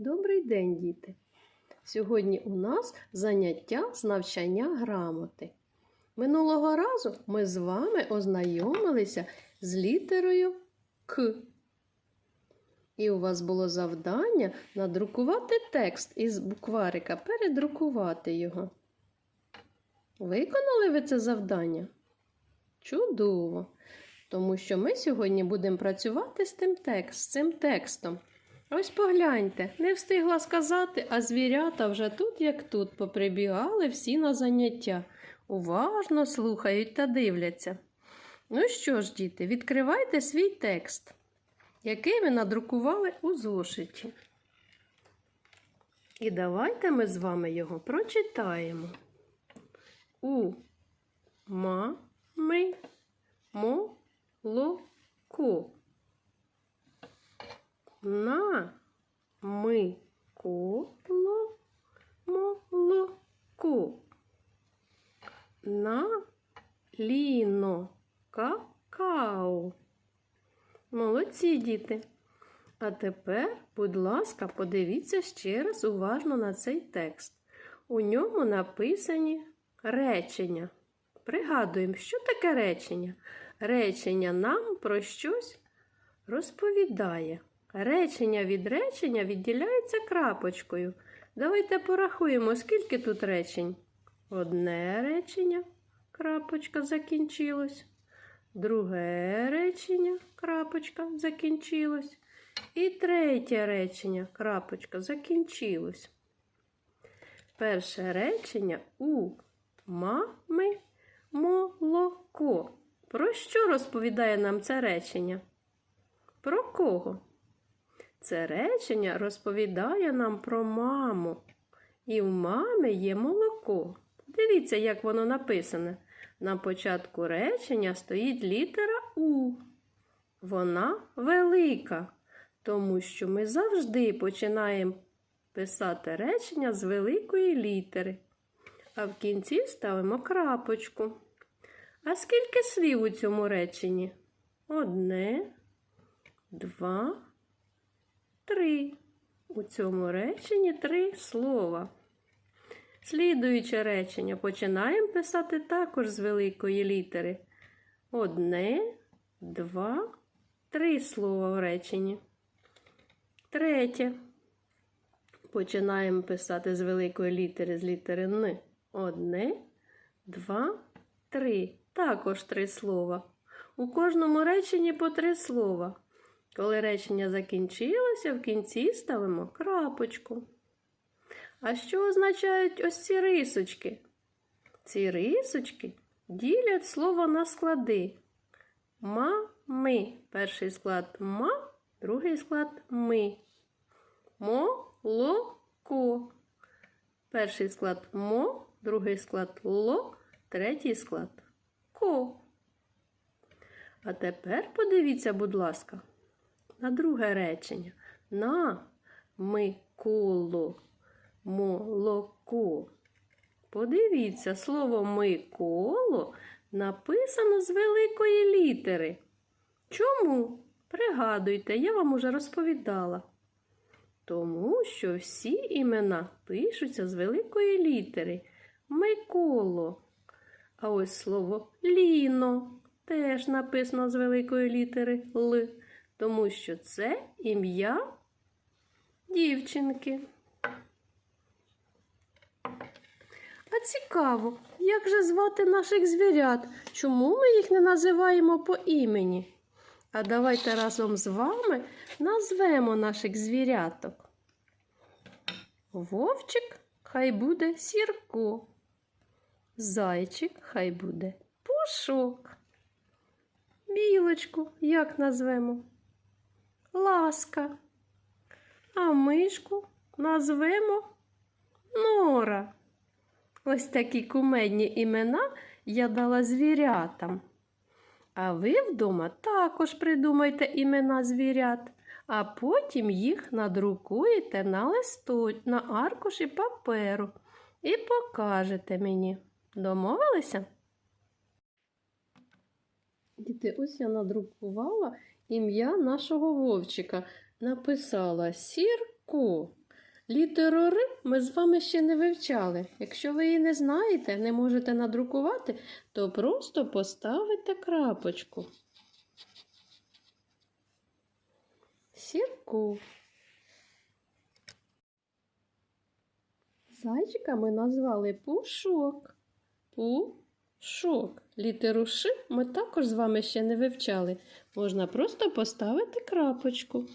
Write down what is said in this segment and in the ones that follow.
Добрий день, діти! Сьогодні у нас заняття з навчання грамоти. Минулого разу ми з вами ознайомилися з літерою К. І у вас було завдання надрукувати текст із букварика, передрукувати його. Виконали ви це завдання? Чудово! Тому що ми сьогодні будемо працювати з тим текст, з цим текстом. Ось погляньте, не встигла сказати, а звірята вже тут, як тут, поприбігали всі на заняття. Уважно слухають та дивляться. Ну що ж, діти, відкривайте свій текст, який ви надрукували у зошиті. І давайте ми з вами його прочитаємо. У ма ми молоко. На ми коло молоко. На ліно какао. Молодці діти. А тепер, будь ласка, подивіться ще раз уважно на цей текст. У ньому написані речення. Пригадуємо, що таке речення? Речення нам про щось розповідає. Речення від речення відділяється крапочкою. Давайте порахуємо, скільки тут речень. Одне речення, крапочка закінчилось. Друге речення, крапочка закінчилось. І третє речення, крапочка закінчилось. Перше речення у мами молоко. Про що розповідає нам це речення? Про кого? Це речення розповідає нам про маму. І в мами є молоко. Дивіться, як воно написане. На початку речення стоїть літера У. Вона велика, тому що ми завжди починаємо писати речення з великої літери, а в кінці ставимо крапочку. А скільки слів у цьому реченні? Одне, два, три. У цьому реченні три слова. Слідуюче речення починаємо писати також з великої літери. Одне, два, три слова в реченні. Третє. Починаємо писати з великої літери з літери Н. Одне, два, три. Також три слова. У кожному реченні по три слова. Коли речення закінчилося, в кінці ставимо крапочку. А що означають ось ці рисочки? Ці рисочки ділять слово на склади. Ма-ми. Перший склад ма, другий склад ми. Молоко. Перший склад мо, другий склад ло, третій склад ко. А тепер подивіться, будь ласка, на друге речення. На ми коло молоко. Подивіться, слово Миколо написано з великої літери. Чому? Пригадуйте, я вам уже розповідала. Тому що всі імена пишуться з великої літери Миколо. А ось слово Ліно теж написано з великої літери Л, тому що це ім'я дівчинки. А цікаво, як же звати наших звірят? Чому ми їх не називаємо по імені? А давайте разом з вами назвемо наших звіряток. Вовчик хай буде сірко. Зайчик хай буде пушок. Білочку як назвемо? Ласка. А мишку назвемо Нора. Ось такі кумедні імена я дала звірятам. А ви вдома також придумайте імена звірят, а потім їх надрукуєте на листо... на аркуші паперу і покажете мені. Домовилися? Діти, ось я надрукувала ім'я нашого вовчика. Написала Сірко. Літеру Р ми з вами ще не вивчали. Якщо ви її не знаєте, не можете надрукувати, то просто поставите крапочку. Сірку. Зайчика ми назвали пушок. Пушок. Літеру Ш ми також з вами ще не вивчали. Можна просто поставити крапочку.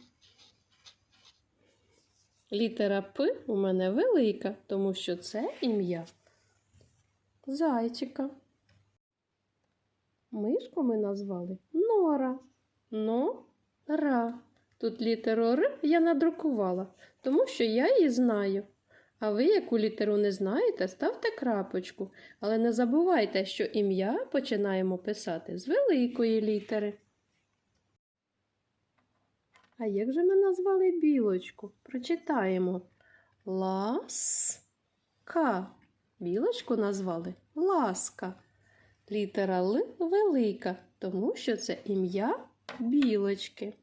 Літера П у мене велика, тому що це ім'я зайчика. Мишку ми назвали Нора. Нора. Тут літеру Р я надрукувала, тому що я її знаю. А ви, яку літеру не знаєте, ставте крапочку. Але не забувайте, що ім'я починаємо писати з великої літери. А як же ми назвали білочку? Прочитаємо. Ласка. Білочку назвали ласка. Літера Л велика, тому що це ім'я білочки.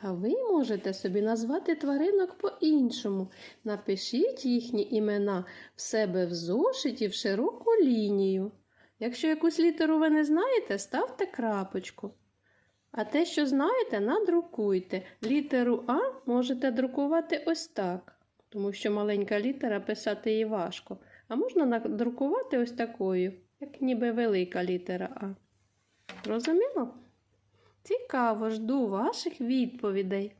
А ви можете собі назвати тваринок по-іншому. Напишіть їхні імена в себе в зошиті в широку лінію. Якщо якусь літеру ви не знаєте, ставте крапочку. А те, що знаєте, надрукуйте. Літеру А можете друкувати ось так, тому що маленька літера писати її важко. А можна надрукувати ось такою, як ніби велика літера А. Розуміло? Цікаво, жду ваших відповідей.